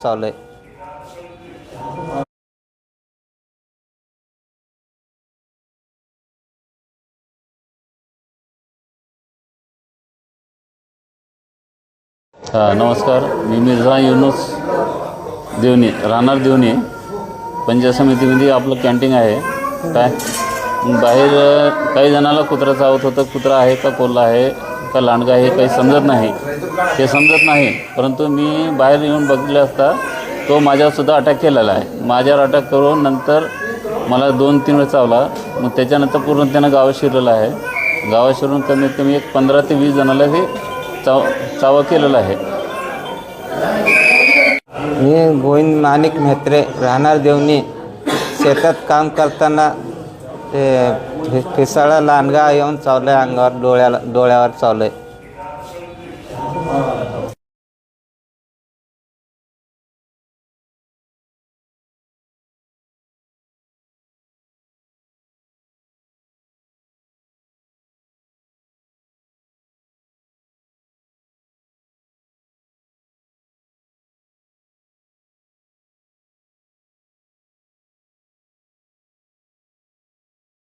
चालू आहे हा नमस्कार. मी मिर्झा युनुस देवणी राहणार देवणी पंचायत समितीमध्ये आपलं कॅन्टीन आहे. काय? बाहेर काही जणाला कुत्रा चावत होतं. कुत्रा आहे का कोल्हा आहे? का लांडगा हे काही समजत नाही. ते समजत नाही. परंतु मी बाहेर येऊन बघितलं असता तो माझ्यावरसुद्धा अटॅक केलेला आहे. माझ्यावर अटॅक करून नंतर मला दोन तीन वेळ चावला. मग त्याच्यानंतर पूर्ण त्यानं गावात शिरलेलं आहे. गावात शिरून कमीत कमी एक पंधरा ते वीस जणाला हे चाव चावा केलेला आहे. मी गोविंद माणिक म्हेत्रे राहणार देवनी शेतात काम करताना ते फि- फिसाळा लांडगा येऊन चावलं आहे अंगावर डोळ्याला डोळ्यावर चावलं आहे